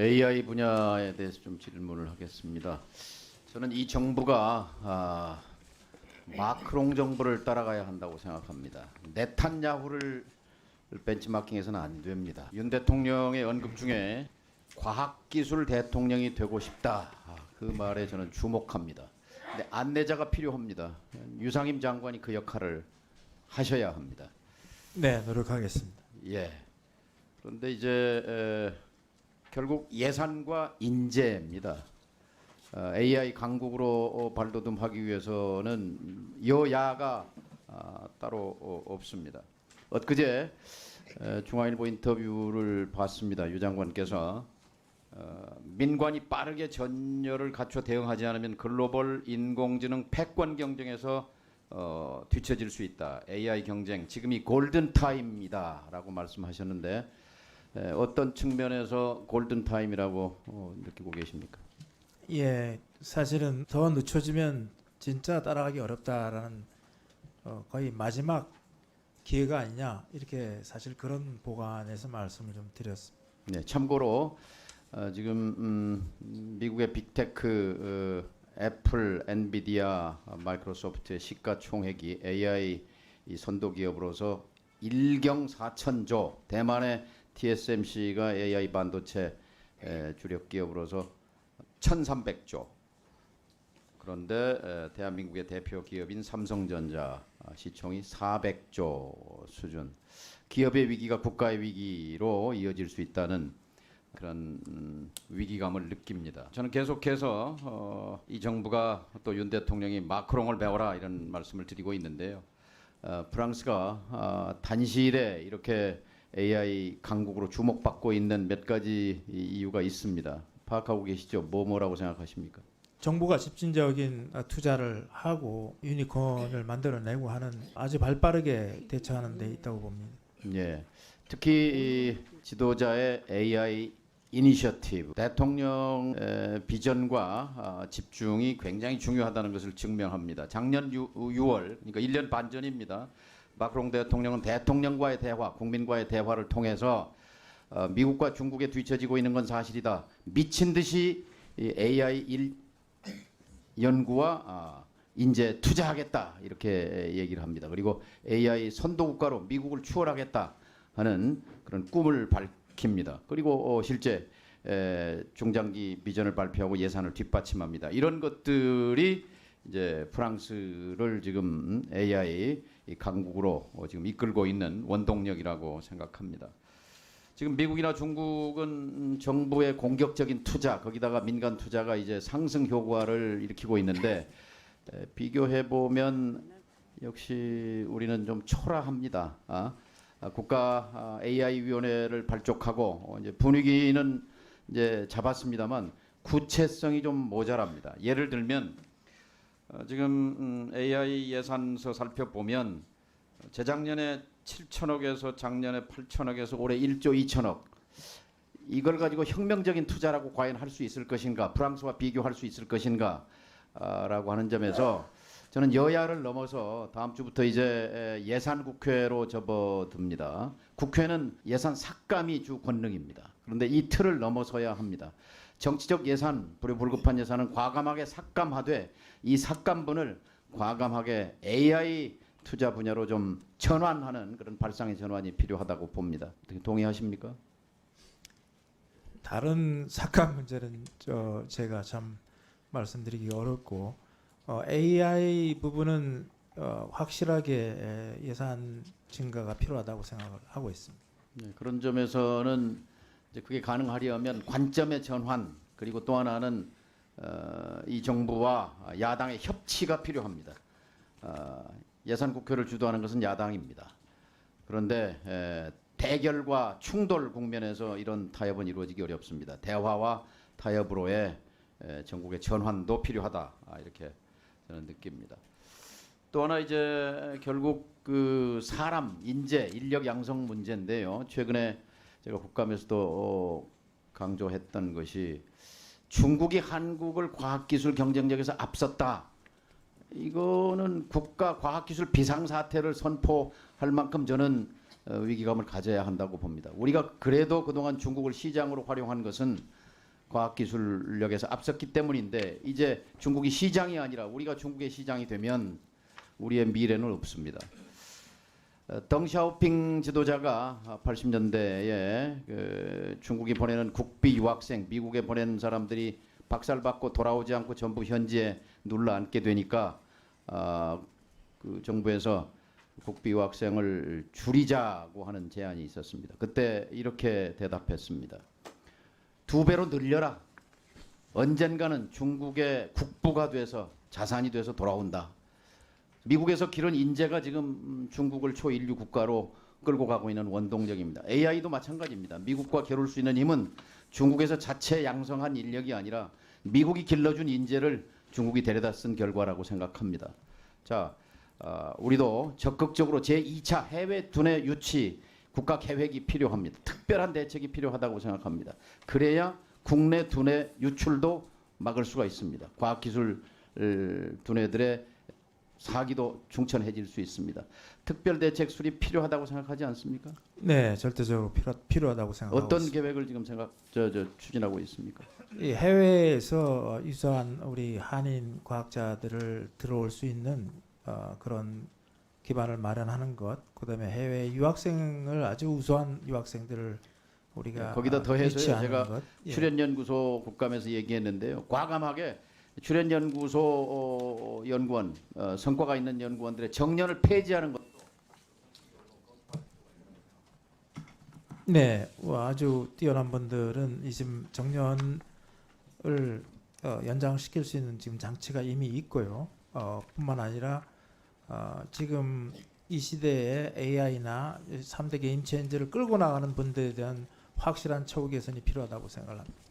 AI 분야에 대해서 좀 질문을 하겠습니다. 저는 이 정부가 아, 마크롱 정부를 따라가야 한다고 생각합니다. 네탄야후를 벤치마킹해서는 안 됩니다. 윤 대통령의 언급 중에 과학기술 대통령이 되고 싶다. 아, 그 말에 저는 주목합니다. 근데 안내자가 필요합니다. 유상임 장관이 그 역할을 하셔야 합니다. 네, 노력하겠습니다. 예. 그런데 이제 에, 결국 예산과 인재입니다. 어, AI 강국으로 어, 발돋움하기 위해서는 여야가 아, 따로 어, 없습니다. 엊그제 에, 중앙일보 인터뷰를 봤습니다. 유 장관께서 어, 민관이 빠르게 전열을 갖춰 대응하지 않으면 글로벌 인공지능 패권 경쟁에서 어, 뒤처질 수 있다. AI 경쟁 지금이 골든 타임이다라고 말씀하셨는데 에, 어떤 측면에서 골든 타임이라고 어, 느끼고 계십니까? 예, 사실은 더 늦춰지면 진짜 따라가기 어렵다라는 어, 거의 마지막 기회가 아니냐 이렇게 사실 그런 보관에서 말씀을 좀 드렸습니다. 네, 참고로 어, 지금 음, 미국의 빅테크 어, 애플, 엔비디아, 어, 마이크로소프트의 시가총액이 AI 이 선도 기업으로서 1경 4천조, 대만의 TSMC가 AI 반도체 에, 주력 기업으로서 1,300조. 그런데 에, 대한민국의 대표 기업인 삼성전자 아, 시총이 400조 수준. 기업의 위기가 국가의 위기로 이어질 수 있다는 그런 음, 위기감을 느낍니다. 저는 계속해서 어, 이 정부가 또 윤 대통령이 마크롱을 배워라 이런 말씀을 드리고 있는데요. 어, 프랑스가 아, 단시일에 이렇게 AI 강국으로 주목받고 있는 몇 가지 이- 이유가 있습니다. 파악하고 계시죠? 뭐 뭐라고 생각하십니까? 정부가 집중적인 아, 투자를 하고 유니콘을 만들어내고 하는 아주 발빠르게 대처하는 데 있다고 봅니다. 예. 특히 이 지도자의 AI 이니셔티브 대통령 의 비전과 아, 집중이 굉장히 중요하다는 것을 증명합니다. 작년 6, 월 그러니까 1년 반 전입니다. 마크롱 대통령은 대통령과의 대화, 국민과의 대화를 통해서 어, 미국과 중국에 뒤처지고 있는 건 사실이다. 미친 듯이 이 AI 일 연구와 아, 인재 투자하겠다 이렇게 얘기를 합니다. 그리고 AI 선도 국가로 미국을 추월하겠다 하는 그런 꿈을 밝힙니다. 그리고 어, 실제 에, 중장기 비전을 발표하고 예산을 뒷받침합니다. 이런 것들이 이제 프랑스를 지금 AI 이 강국으로 어, 지금 이끌고 있는 원동력이라고 생각합니다. 지금 미국이나 중국은 정부의 공격적인 투자 거기다가 민간 투자가 이제 상승 효과를 일으키고 있는데 에, 비교해 보면 역시 우리는 좀 초라합니다. 아, 아, 국가 아, AI 위원회를 발족하고 어, 이제 분위기는 이제 잡았습니다만 구체성이 좀 모자랍니다. 예를 들면 어, 지금 음, AI 예산서 살펴보면 재작년에 7천억에서 작년에 8천억에서 올해 1조 2천억 이걸 가지고 혁명적인 투자라고 과연 할 수 있을 것인가 프랑스와 비교할 수 있을 것인가 아, 라고 하는 점에서 저는 여야를 넘어서 다음 주부터 이제 에, 예산 국회로 접어듭니다. 국회는 예산 삭감이 주 권능입니다. 그런데 이 틀을 넘어서야 합니다. 정치적 예산, 불효불급한 예산은 과감하게 삭감하되 이 삭감분을 과감하게 AI 투자 분야로 좀 전환하는 그런 발상의 전환이 필요하다고 봅니다. 어떻게 동의하십니까? 다른 삭감 문제는 저 제가 참 말씀드리기 어렵고 어, AI 부분은 어, 확실하게 에, 예산 증가가 필요하다고 생각을 하고 있습니다. 네, 그런 점에서는 이제 그게 가능하려면 관점의 전환 그리고 또 하나는 어, 이 정부와 야당의 협치가 필요합니다. 어, 예산 국회를 주도하는 것은 야당입니다. 그런데 에, 대결과 충돌 국면에서 이런 타협은 이루어지기 어렵습니다. 대화와 타협으로의 에, 전국의 전환도 필요하다 아, 이렇게 저는 느낍니다. 또 하나 이제 결국 그 사람 인재 인력 양성 문제인데요. 최근에 제가 국감에서도 어, 강조했던 것이 중국이 한국을 과학기술 경쟁력에서 앞섰다. 이거는 국가 과학기술 비상사태를 선포할 만큼 저는 어, 위기감을 가져야 한다고 봅니다. 우리가 그래도 그동안 중국을 시장으로 활용한 것은 과학기술력에서 앞섰기 때문인데 이제 중국이 시장이 아니라 우리가 중국의 시장이 되면 우리의 미래는 없습니다. 어, 덩샤오핑 지도자가 80년대에 그 중국이 보내는 국비 유학생, 미국에 보내는 사람들이 박살받고 돌아오지 않고 전부 현지에 눌러 앉게 되니까 아, 그 정부에서 국비 유학생을 줄이자고 하는 제안이 있었습니다. 그때 이렇게 대답했습니다. 두 배로 늘려라. 언젠가는 중국의 국부가 돼서 자산이 돼서 돌아온다. 미국에서 기른 인재가 지금 음, 중국을 초인류 국가로 끌고 가고 있는 원동력입니다. AI도 마찬가지입니다. 미국과 겨룰 수 있는 힘은 중국에서 자체 양성한 인력이 아니라 미국이 길러준 인재를 중국이 데려다 쓴 결과라고 생각합니다. 자, 어, 우리도 적극적으로 제2차 해외 두뇌 유치 국가 계획이 필요합니다. 특별한 대책이 필요하다고 생각합니다. 그래야 국내 두뇌 유출도 막을 수가 있습니다. 과학기술 어, 두뇌들의 사기도 중천해질 수 있습니다. 특별 대책 수립 필요하다고 생각하지 않습니까? 네, 절대적으로 필요, 필요하다고 생각하고 어떤 있습니다. 계획을 지금 생각 저, 저 추진하고 있습니까? 이 해외에서 유사한 우리 한인 과학자들을 들어올 수 있는 어, 그런 기반을 마련하는 것, 그다음에 해외 유학생을 아주 우수한 유학생들을 우리가 네, 거기다 어, 유치하는 제가 것. 예. 출연연구소 국감에서 얘기했는데요. 과감하게 출연연구소 어, 연구원 어, 성과가 있는 연구원들의 정년을 폐지하는 것. 네, 뭐 아주 뛰어난 분들은 이 지금 정년을 어, 연장시킬 수 있는 지금 장치가 이미 있고요. 어, 뿐만 아니라 어, 지금 이 시대에 AI나 3대 게임 체인지를 끌고 나가는 분들에 대한 확실한 처우 개선이 필요하다고 생각합니다.